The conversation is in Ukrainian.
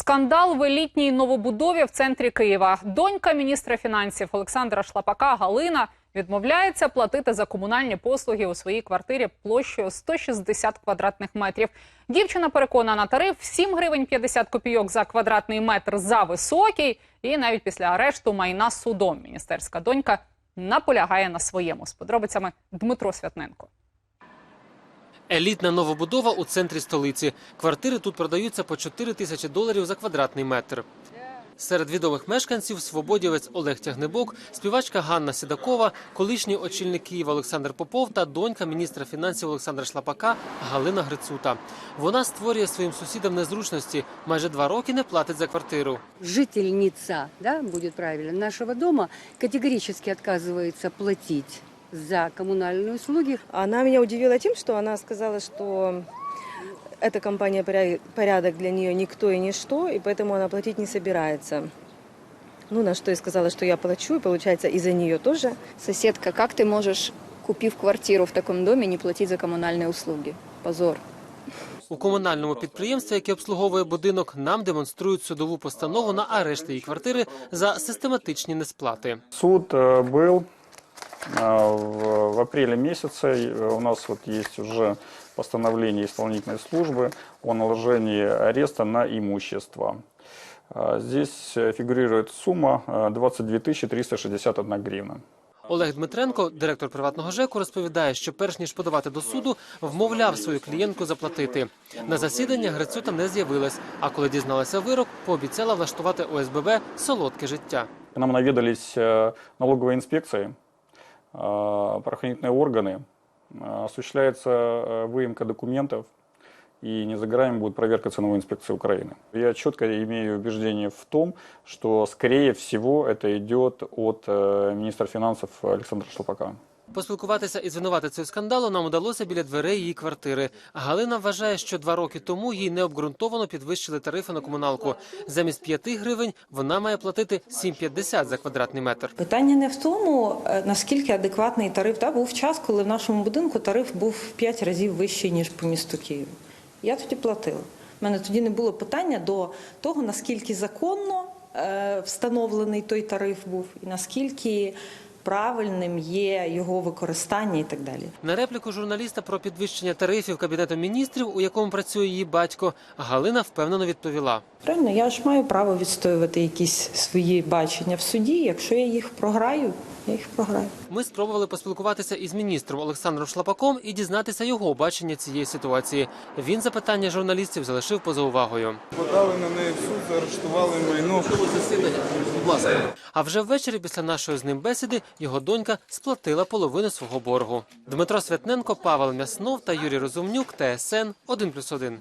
Скандал в елітній новобудові в центрі Києва. Донька міністра фінансів Олександра Шлапака Галина відмовляється платити за комунальні послуги у своїй квартирі площею 160 квадратних метрів. Дівчина переконана, тариф 7 гривень 50 копійок за квадратний метр за високий. І навіть після арешту майна судом міністерська донька наполягає на своєму. З подробицями Дмитро Святненко. Елітна новобудова у центрі столиці. Квартири тут продаються по 4 тисячі доларів за квадратний метр. Серед відомих мешканців свободівець Олег Тягнебок, співачка Ганна Сідакова, колишній очільник Києва Олександр Попов та донька міністра фінансів Олександра Шлапака Галина Грицута. Вона створює своїм сусідам незручності. Майже два роки не платить за квартиру. жительница, да, будет правильно, нашего дома категорически отказывается платить за коммунальные услуги. Она меня удивила тем, что она сказала, что эта компания поря- порядок для нее никто и ничто, и поэтому она платить не собирается. Ну, на что я сказала, что я плачу, и получается и за нее тоже. Соседка, как ты можешь, купив квартиру в таком доме, не платить за коммунальные услуги? Позор. У комунальному підприємстві, яке обслуговує будинок, нам демонструють судову постанову на арешт її квартири за систематичні несплати. Суд э, был э, в, в апреле месяце. И, э, У нас вот есть уже постановление исполнительной службы о наложении ареста на имущество. А Здесь э, фигурирует сумма э, 22 361 гривна. Олег Дмитренко, директор приватного ЖЕКу, розповідає, що перш ніж подавати до суду, вмовляв свою клієнтку заплатити. На засідання Грицюта не з'явилась, а коли дізналася вирок, пообіцяла влаштувати ОСББ солодке життя. К нам наведались э, налоговые инспекции, э, Правоохранительные органы. Э, Осуществляется э, выемка документов, и не за горами будет проверка ценовой инспекции Украины. Я четко имею убеждение в том, что, скорее всего, это идет от э, министра финансов Александра Шлапака. Поспілкуватися із винуватицею скандалу нам удалося біля дверей її квартири. Галина вважає, що два роки тому їй необґрунтовано підвищили тарифи на комуналку. Замість 5 гривень вона має платити 7,50 за квадратний метр. Питання не в тому, е, наскільки адекватний тариф. Та був час, коли в нашому будинку тариф був в 5 разів вищий, ніж по місту Києву. Я тоді платила. У мене тоді не було питання до того, наскільки законно е, встановлений той тариф був, і наскільки правильним є його використання і так далі. На репліку журналіста про підвищення тарифів кабінетом міністрів, у якому працює її батько, Галина впевнено відповіла. Правильно, я ж маю право відстоювати якісь свої бачення в суді. Якщо я їх програю, я їх програю. Ми спробували поспілкуватися із міністром Олександром Шлапаком і дізнатися його бачення цієї ситуації. Він запитання журналістів залишив поза увагою. Подали на неї в суд, заарештували майно. А вже ввечері після нашої з ним бесіди його донька сплатила половину свого боргу. Дмитро Святненко, Павел Мяснов та Юрій Розумнюк, ТСН 1+,1.